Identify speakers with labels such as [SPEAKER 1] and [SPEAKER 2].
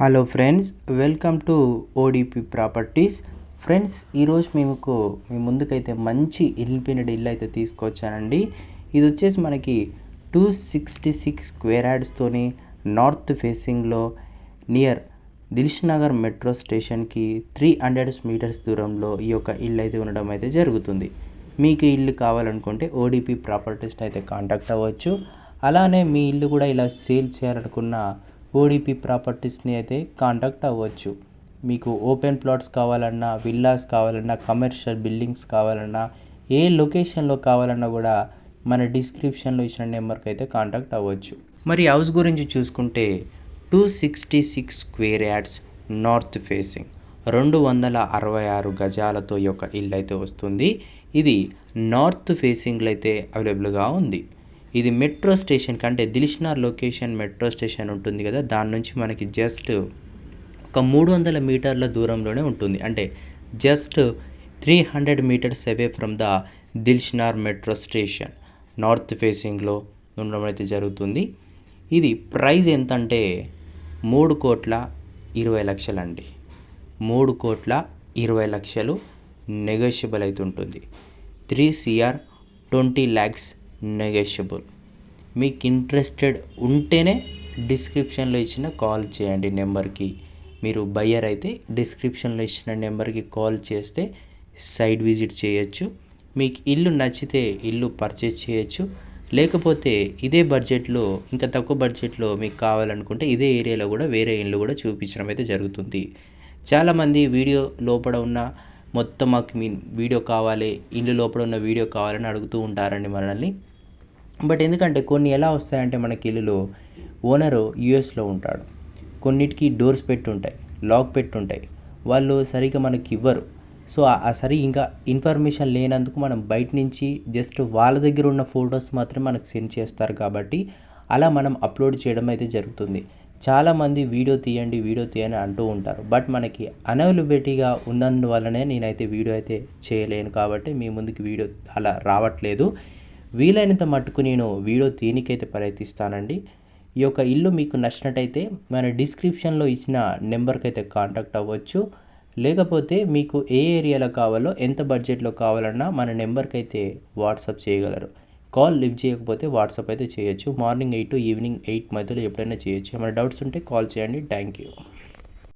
[SPEAKER 1] Hello friends welcome to ODP properties friends ఈరోజు మీకు మీ ముందుకైతే మంచి ఇల్పినడ్ ఇల్లు అయితే తీసుకొచ్చానండి. ఇది వచ్చేసి మనకి టూ సిక్స్టీ సిక్స్ స్క్వేర్ యాడ్స్తోని నార్త్ ఫేసింగ్లో నియర్ దిల్ష్ నగర్ మెట్రో స్టేషన్కి త్రీ హండ్రెడ్ మీటర్స్ దూరంలో ఈ యొక్క ఇల్లు అయితే ఉండడం అయితే జరుగుతుంది. మీకు ఇల్లు కావాలనుకుంటే ఓడిపి ప్రాపర్టీస్ని అయితే కాంటాక్ట్ అవ్వచ్చు. అలానే మీ ఇల్లు కూడా ఇలా సేల్ చేయాలనుకున్న ఓడిపి ప్రాపర్టీస్ని అయితే కాంటాక్ట్ అవ్వచ్చు. మీకు ఓపెన్ ప్లాట్స్ కావాలన్నా విల్లాస్ కావాలన్నా కమర్షియల్ బిల్డింగ్స్ కావాలన్నా ఏ లొకేషన్లో కావాలన్నా కూడా మన డిస్క్రిప్షన్లో ఇచ్చిన నెంబర్కి అయితే కాంటాక్ట్ అవ్వచ్చు. మరి హౌస్ గురించి చూసుకుంటే two sixty six square yards north facing రెండు వందల అరవై ఆరు గజాలతో ఈ యొక్క ఇల్లు అయితే వస్తుంది. ఇది నార్త్ ఫేసింగ్లో అయితే అవైలబుల్గా ఉంది. ఇది మెట్రో స్టేషన్ కంటే దిల్షనార్ లొకేషన్ మెట్రో స్టేషన్ ఉంటుంది కదా దాని నుంచి మనకి జస్ట్ ఒక మూడు వందల మీటర్ల దూరంలోనే ఉంటుంది. అంటే just three hundred metres away from the Dilsukhnagar metro station. North ఫేసింగ్లో ఉండడం అయితే జరుగుతుంది. ఇది ప్రైస్ ఎంత అంటే మూడు కోట్ల ఇరవై లక్షలండి. మూడు కోట్ల ఇరవై లక్షలు నెగోషియబుల్ అయితే ఉంటుంది. Three CR twenty lakhs negotiable మీకు ఇంట్రెస్టెడ్ ఉంటేనే డిస్క్రిప్షన్లో ఇచ్చిన కాల్ చేయండి నెంబర్కి. మీరు బయ్యర్ అయితే డిస్క్రిప్షన్లో ఇచ్చిన నెంబర్కి కాల్ చేస్తే సైట్ విజిట్ చేయొచ్చు. మీకు ఇల్లు నచ్చితే ఇల్లు పర్చేజ్ చేయొచ్చు. లేకపోతే ఇదే బడ్జెట్లో ఇంకా తక్కువ బడ్జెట్లో మీకు కావాలనుకుంటే ఇదే ఏరియాలో కూడా వేరే ఇల్లు కూడా చూపించడం అయితే జరుగుతుంది. చాలామంది వీడియో లోపల ఉన్న మొత్తం మాకు మీ వీడియో కావాలి ఇల్లు లోపల ఉన్న వీడియో కావాలని అడుగుతూ ఉంటారండి మనల్ని. బట్ ఎందుకంటే కొన్ని ఎలా వస్తాయంటే మనకి ఇల్లులో ఓనరు యూఎస్లో ఉంటాడు. కొన్నిటికి డోర్స్ పెట్టుంటాయి లాక్ పెట్టుంటాయి. వాళ్ళు సరిగ్గా మనకి ఇవ్వరు. సో ఆ సరి ఇంకా ఇన్ఫర్మేషన్ లేనందుకు మనం బయట నుంచి జస్ట్ వాళ్ళ దగ్గర ఉన్న ఫొటోస్ మాత్రమే మనకు సెండ్ చేస్తారు కాబట్టి అలా మనం అప్లోడ్ చేయడం అయితే జరుగుతుంది. చాలామంది వీడియో తీయండి వీడియో తీయని అంటూ ఉంటారు. బట్ మనకి అనవైలబిలిటీగా ఉన్నందువల్లనే నేనైతే వీడియో అయితే చేయలేను కాబట్టి మీ ముందుకు వీడియో అలా రావట్లేదు. వీలైనంత మట్టుకు నేను వీడియో తీనికైతే ప్రయత్నిస్తానండి. ఈ యొక్క ఇల్లు మీకు నచ్చినట్టయితే మన డిస్క్రిప్షన్లో ఇచ్చిన నెంబర్కి అయితే కాంటాక్ట్ అవ్వచ్చు. లేకపోతే మీకు ఏ ఏరియాలో కావాలో ఎంత బడ్జెట్లో కావాలన్నా మన నెంబర్కి అయితే వాట్సాప్ చేయగలరు. కాల్ లిఫ్ట్ చేయకపోతే వాట్సాప్ అయితే చేయొచ్చు. Morning eight to evening eight మధ్యలో ఎప్పుడైనా చేయొచ్చు. ఏమైనా డౌట్స్ ఉంటే కాల్ చేయండి. Thank you.